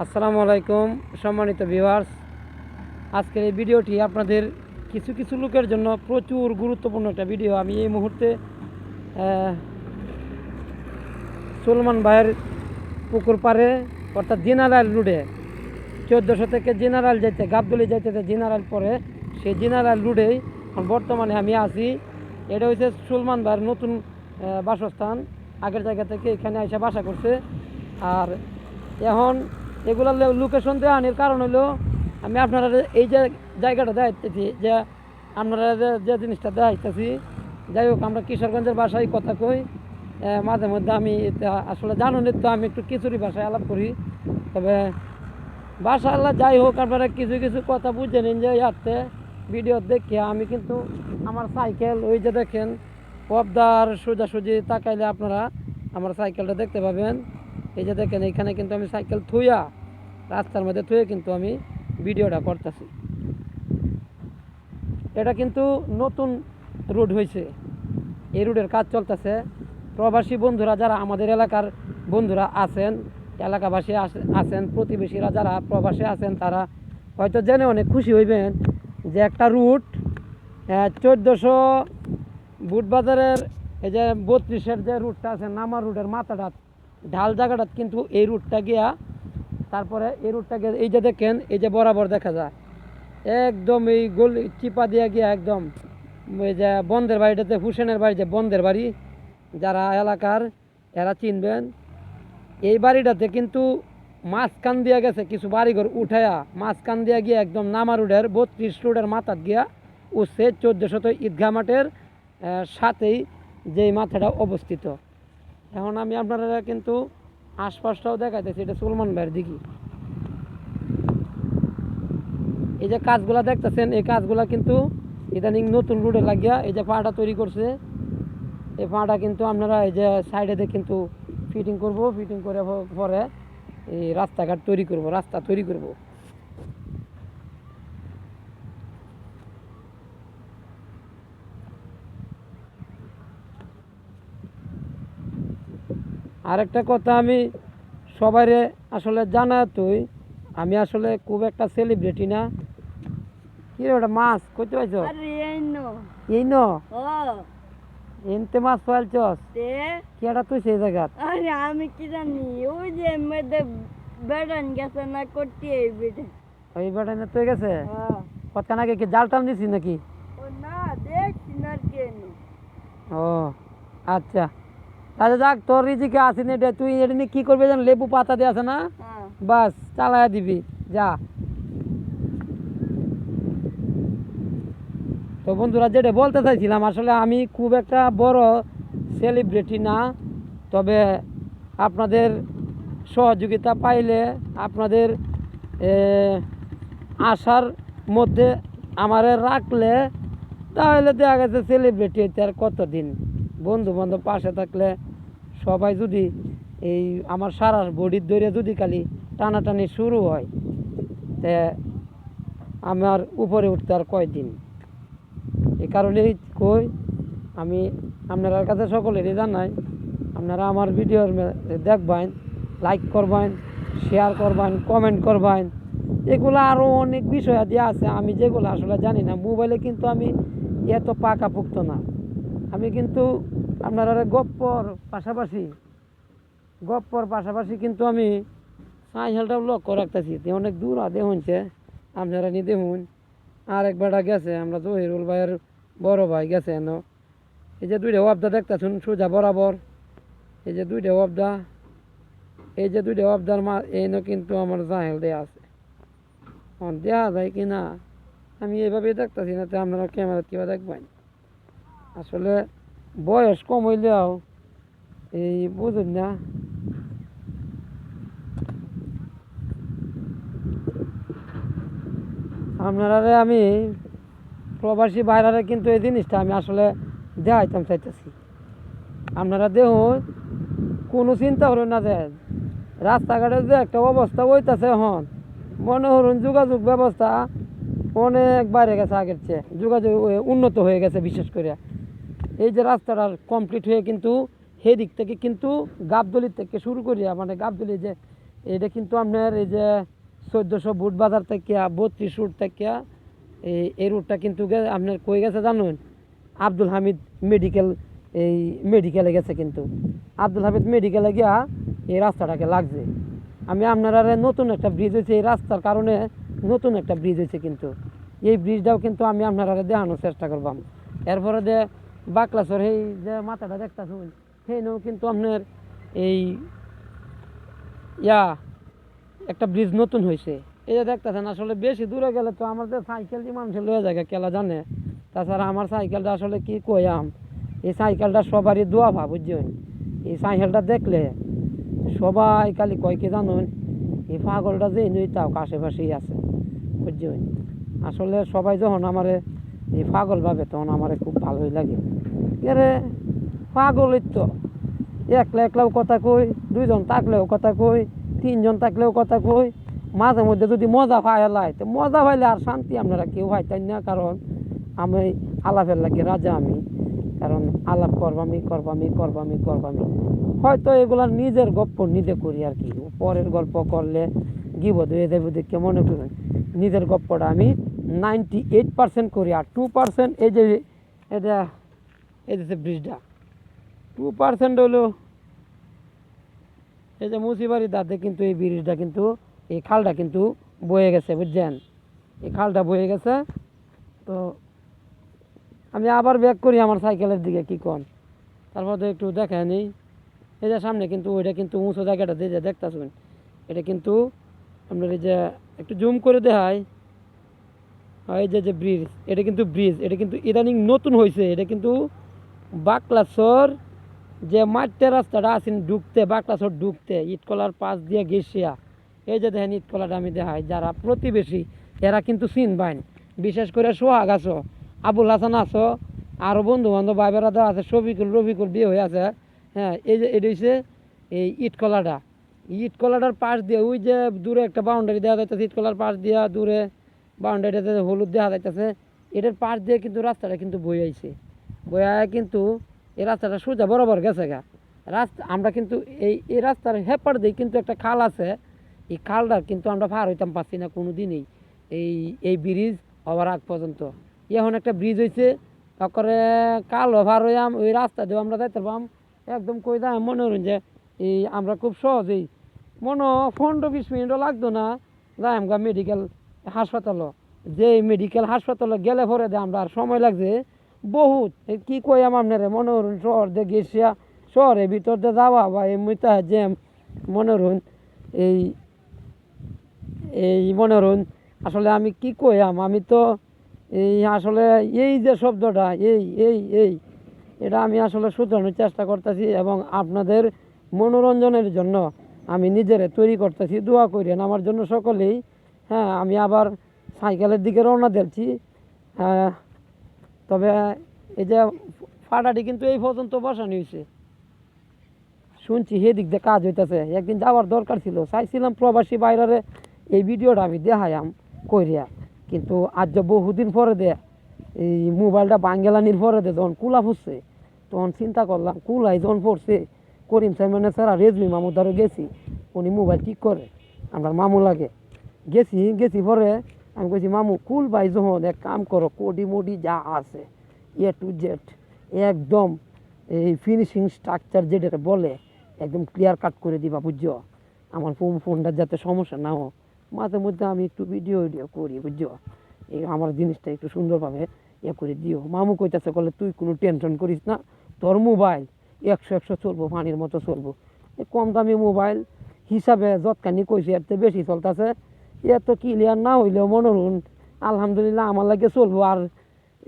আসসালামু আলাইকুম, সম্মানিত ভিউয়ার্স আজকের এই ভিডিওটি আপনাদের কিছু কিছু লোকের জন্য প্রচুর গুরুত্বপূর্ণ একটা ভিডিও আমি এই মুহূর্তে সুলমান ভাইয়ের পুকুর পাড়ে, অর্থাৎ জেনারেল রোডে, চোদ্দোশো থেকে জেনারেল যাইতে গাবদলি যাইতে জেনারেল পরে সেই জেনারেল রুডেই বর্তমানে আমি আছি। এটা হচ্ছে সুলমান ভাইয়ের নতুন বাসস্থান। আগের জায়গা থেকে এখানে এসে বাসা করছে। আর এখন এগুলার লোকেশন দেওয়ানোর কারণ হলো আমি আপনারা এই যে জায়গাটা দেখাইতেছি, যে আপনারা যে জিনিসটা দেখাইতেছি, যাই হোক, আমরা কিশোরগঞ্জের ভাষায় কথা কই। মাঝে মধ্যে আমি আসলে জানুন তো আমি একটু খিচুড়ি ভাষায় আলাপ করি। তবে বাসা আল্লাহ যাই হোক, আপনারা কিছু কিছু কথা বুঝে নিন যে ইয়াতে ভিডিও দেখে আমি কিন্তু আমার সাইকেল, ওই যে দেখেন পবদার সোজাসুজি তাকাইলে আপনারা আমার সাইকেলটা দেখতে পাবেন। এই যে দেখেন, এখানে কিন্তু আমি সাইকেল থুইয়া রাস্তার মধ্যে থুয়ে কিন্তু আমি ভিডিওটা করতেছি। এটা কিন্তু নতুন রোড হয়েছে এই রোডের কাজ চলতেছে। প্রবাসী বন্ধুরা যারা আমাদের এলাকার বন্ধুরা আছেন, এলাকাবাসী আছেন, প্রতিবেশীরা যারা প্রবাসী আছেন, তারা হয়তো জেনে অনেক খুশি হইবেন যে একটা রুট চোদ্দোশো বুটবাজারের এই যে বত্রিশের যে রুটটা আছে, নামার রুটের মাথাটা ঢাল জায়গাটা কিন্তু এই রুটটা গিয়া, তারপরে এই রুটটা গিয়ে, এই যে দেখেন, এই যে বরাবর দেখা যায়। একদম এই গোল, চিপা দিয়ে গিয়া একদম ওই যে বন্ধের বাড়িটাতে, হুসেনের বাড়ি যে বন্ধের বাড়ি, যারা এলাকার, এরা চিনবেন। এই বাড়িটাতে কিন্তু মাঝখান দিয়া গেছে কিছু বাড়িঘর উঠায়া, মাঝখান দিয়া গিয়ে একদম নামা রোডের বত্রিশ রোডের মাথাত গিয়া উঠছে চোদ্দোশত ঈদগাহ মাঠের সাথেই যেই মাথাটা অবস্থিত। এখন আমি আপনারা কিন্তু আশপাশটাও দেখাইতেছি, এটা সুলমান ভাইয়ের দিঘি এই যে কাজগুলা দেখতেছেন, এই কাজগুলা কিন্তু ইদানিং নতুন রোডে লাগিয়া এই যে পাটা তৈরি করছে, এই পাটা কিন্তু আপনারা এই যে সাইডে কিন্তু ফিটিং করব ফিটিং করে পরে এই রাস্তাঘাট তৈরি করব, রাস্তা তৈরি করব। আরেকটা কথা আমি সবাইরে আসলে জানাতই আমি আসলে খুব একটা সেলিব্রিটি না। কি রে ওটা মাছ? কইতে পাইছ এই নো। এনতে মাছ পাইলছস তে? কি এটা তুই সেই জায়গা আরে আমি কি জানি ওই যে মধ্যে বেড়ান গেছে না করতে এই বেটে ওই বেটা না তুই গেছে কতক্ষণ আগে কি জাল টান দিছিস নাকি? ও না দেখ না কেন ও আচ্ছা। তাহলে যাক তোর রিজিকে আসেনি এটা তুই এটা নিয়ে কি করবি যেন লেবু পাতা দিয়ে আছে না? হ্যাঁ। বাস চালায়া দিবি। যা। তো বন্ধুরা যেটা বলতে চাইছিলাম আসলে আমি খুব একটা বড় সেলিব্রিটি না তবে আপনাদের সহযোগিতা পাইলে আপনাদের আশার মধ্যে আমারে রাখলে তাহলে দেখা গেছে সেলিব্রিটি হইতে আর কতদিন? বন্ধু বান্ধব পাশে থাকলে সবাই যদি এই আমার সারা বডির দৌড়ে যদি খালি টানাটানি শুরু হয়, তে আমার উপরে উঠতে আর কয়দিন? এই কারণেই কই আমি আপনার কাছে সকলেরই জানাই, আপনারা আমার ভিডিওর দেখবেন লাইক করবেন শেয়ার করবেন কমেন্ট করবেন। এগুলো আরও অনেক বিষয় আছে, আমি যেগুলো আসলে জানি না। মোবাইলে কিন্তু আমি এত পাকাপুক্ত না। আমি কিন্তু আপনারা গপ্পর পাশাপাশি গপ্পর পাশাপাশি কিন্তু আমি সাইকেলটাও লক্ষ্য রাখতেছি। অনেক দূর আদে হচ্ছে আপনারা নি দেখুন আর এক বেটা গেছে, আমরা জহিরুল ভাইয়ের বড় ভাই গেছে এন। এই যে দুইটা অবদা দেখতেছুন, সোজা বরাবর। এই যে দুইটা অবদা এই যে দুইটা অবদার মা এনে কিন্তু আমার জাহেল দেয়া আছে। দেওয়া যায় কি না আমি এইভাবেই দেখতেছি, না তো আপনারা ক্যামেরা কিবা দেখবেন। আসলে বয়স কম হইলেও এই বুঝুন না। আপনারা আমি প্রবাসী বাইরে কিন্তু এই জিনিসটা আমি আসলে দেখাইতাম, চাইতেছি। আপনারা দেখুন, কোনো চিন্তা করুন না দেন রাস্তাঘাটের যে একটা অবস্থা হইতাছে এখন, মনে করুন যোগাযোগ ব্যবস্থা অনেক বাইরে গেছে আগের চেয়ে। যোগাযোগ উন্নত হয়ে গেছে বিশেষ করে। এই যে রাস্তাটা কমপ্লিট হয়ে কিন্তু সেদিক থেকে কিন্তু গাবদলি থেকে শুরু করিয়া মানে গাবদলি যে, এটা কিন্তু আপনার এই যে চোদ্দোশো বুট বাজার থেকে, বত্রিশ রুট থেকে, এই এই রুটটা কিন্তু আপনার কই গেছে জানুন? আব্দুল হামিদ মেডিকেল এই মেডিকেলে গেছে কিন্তু। আব্দুল হামিদ মেডিকেলে গিয়া এই রাস্তাটাকে লাগছে। আমি আপনারা নতুন একটা ব্রিজ হয়েছে এই রাস্তার কারণে নতুন একটা ব্রিজ হয়েছে কিন্তু। এই ব্রিজটাও কিন্তু আমি আপনারা দেখানোর চেষ্টা করবাম। এরপরে যে বাকলাসর এই যে মাথাটা দেখতেছুন সেইটাও কিন্তু আপনার এই ইয়া, একটা ব্রিজ নতুন হয়েছে এই যে দেখতেছেন, আসলে বেশি দূরে গেলে তো আমাদের সাইকেল দিয়ে মানুষের লয়ে যায়, কেলা জানে? তাছাড়া আমার সাইকেলটা আসলে কি কইয়াম এই সাইকেলটা সবারই দোয়া ভাব বুঝছেন এই সাইকেলটা দেখলে সবাই খালি কয় কি জানুন এই পাগলটা যে নই, তাও আশেপাশেই আছে বুঝছেন আসলে সবাই যখন আমারে এই পাগল ভাবে তখন আমার খুব ভালোই লাগে। এরে পাগলই তো। একলা একলাও কথা কই, দুইজন থাকলেও কথা কই, তিনজন থাকলেও কথা কই। মাঝে মধ্যে যদি মজা পাই লাই তো মজা পাইলে আর শান্তি আপনারা কেউ পাইতেন না? কারণ আমি আলাপের লাগে রাজা আমি। কারণ আলাপ করবামি করবামি করবামি করবামি হয়তো এগুলা নিজের গপ্প নিজে করি আর কি। পরের গল্প করলে গিবদ হয়ে যাবে দেখে মনে করুন নিজের গপ্পটা আমি নাইনটি এইট পার্সেন্ট করি আর টু পার্সেন্ট এই যে এটা, এই যে ব্রিজটা। টু পার্সেন্ট হলো এই যে মুসিবাড়ি দাঁতে কিন্তু এই ব্রিজটা কিন্তু, এই খালটা কিন্তু বয়ে গেছে, বুঝছেন? এই খালটা বয়ে গেছে। তো আমি আবার ব্যাক করি আমার সাইকেলের দিকে, কি কন? তারপর তো একটু দেখে নিই। এই যে সামনে কিন্তু, ওইটা কিন্তু উঁচু জায়গাটা দিয়ে যে দেখতেছেন? এটা কিন্তু আপনার এই যে একটু জুম করে দেখায়। এই যে যে ব্রিজ এটা কিন্তু ব্রিজ এটা কিন্তু ইদানিং নতুন হয়েছে এটা কিন্তু বাকলাসর যে মাঠটা রাস্তাটা আছেন ঢুকতে বাকলাসর ঢুকতে ইটকলার পাশ দিয়ে গেছিয়া এই যে দেখেন ইটকলাটা আমি দেখাই, যারা প্রতিবেশী, এরা কিন্তু চিন বাইন। বিশেষ করে সোহাগ আছো, আবুল হাসান আছো আরও বন্ধু বান্ধব ভাই বেড়াদা আছে, শফিকুল, রফিকুল বিয়ে হয়ে আছে। হ্যাঁ এই যে, এটা হচ্ছে এই ইটকলাটা ইটকলাটার পাশ দিয়ে ওই যে দূরে একটা বাউন্ডারি দেওয়া যাইতেছে ইটকলার পাশ দিয়া দূরে বাউন্ডারিটাতে হলুদ দেওয়া যাইতেছে, এটার পাশ দিয়ে কিন্তু রাস্তাটা কিন্তু বই আইছে। বই আয়া কিন্তু এই রাস্তাটা সোজা বরাবর গেছে গা। রাস্তা, আমরা কিন্তু এই এই রাস্তার হেপার দিয়ে কিন্তু একটা খাল আছে। এই খালটা কিন্তু আমরা পার হইতাম পারছি না কোনো দিনই এই এই ব্রিজ হওয়ার আগ পর্যন্ত। এখন একটা ব্রিজ হয়েছে তারপরে কাল ভার হইয়াম ওই রাস্তা দিয়ে আমরা যাইতে পারবাম একদম কই দাম মনে হলেন যে এই আমরা খুব সহজেই, মনে পনেরো বিশ মিনিটও লাগতো না। যাই আমরা মেডিকেল হাসপাতালও। যে মেডিকেল হাসপাতালে গেলে পরে দে আমরা আর সময় লাগছে, বহুত। কি কই আমার আপনারে? মনে করুন শহর দিয়ে গেছিয়া শহরের ভিতর দিয়ে যাওয়া বা এমনিতে যে মনে করুন এই এই মনে করুন আসলে আমি কি কইয়াম? আমি তো এই আসলে এই যে শব্দটা, এই এই এই, এটা আমি আসলে শুধরানোর চেষ্টা করতেছি এবং আপনাদের মনোরঞ্জনের জন্য আমি নিজেরে তৈরি করতেছি। দোয়া করেন আমার জন্য সকলেই। হ্যাঁ আমি আবার সাইকেলের দিকে রওনা দিচ্ছি হ্যাঁ তবে এই যে ফাটাটি কিন্তু এই পর্যন্ত বসানো হয়েছে। শুনছি সেদিক দিয়ে কাজ হইতেছে। একদিন যাওয়ার দরকার ছিল। চাইছিলাম প্রবাসী বাইরে এই ভিডিওটা আমি দেখাইয়াম, কইরিয়া। কিন্তু আজ যে বহুদিন পরে দে, এই মোবাইলটা বাঙ্গেলানির পরে দে, যখন কুলা ফুসছে তখন চিন্তা করলাম, কুলাই যখন পড়ছে, করিম সাইমানে সারা রেজমি মামুর দ্বারা গেছি, উনি মোবাইল ঠিক করে, আমার মামু লাগে। গেছি গেছি পরে আমি কইছি, মামু, কুল ভাই যখন এক কাম করো, কোডি মোডি যা আছে এ টু জেড একদম এই ফিনিশিং স্ট্রাকচার যেটা বলে, একদম ক্লিয়ার কাট করে দিবা, বুঝছ? আমার ফোন, ফোনটা যাতে সমস্যা না হোক। মাঝে মধ্যে আমি একটু ভিডিও ভিডিও করি, বুঝছ? এই আমার জিনিসটা একটু সুন্দরভাবে ইয়ে করে দিও। মামু কইতাছে বলে তুই কোনো টেনশন করিস না, তোর মোবাইল একশো একশো চলবো, পানির মতো চলবো। কম দামি মোবাইল হিসাবে যৎখানি কইছে, এর বেশি চলতেছে। এত ক্লিয়ার না হইলেও মনোরণ আলহামদুলিল্লাহ আমার লাগে চলবো। আর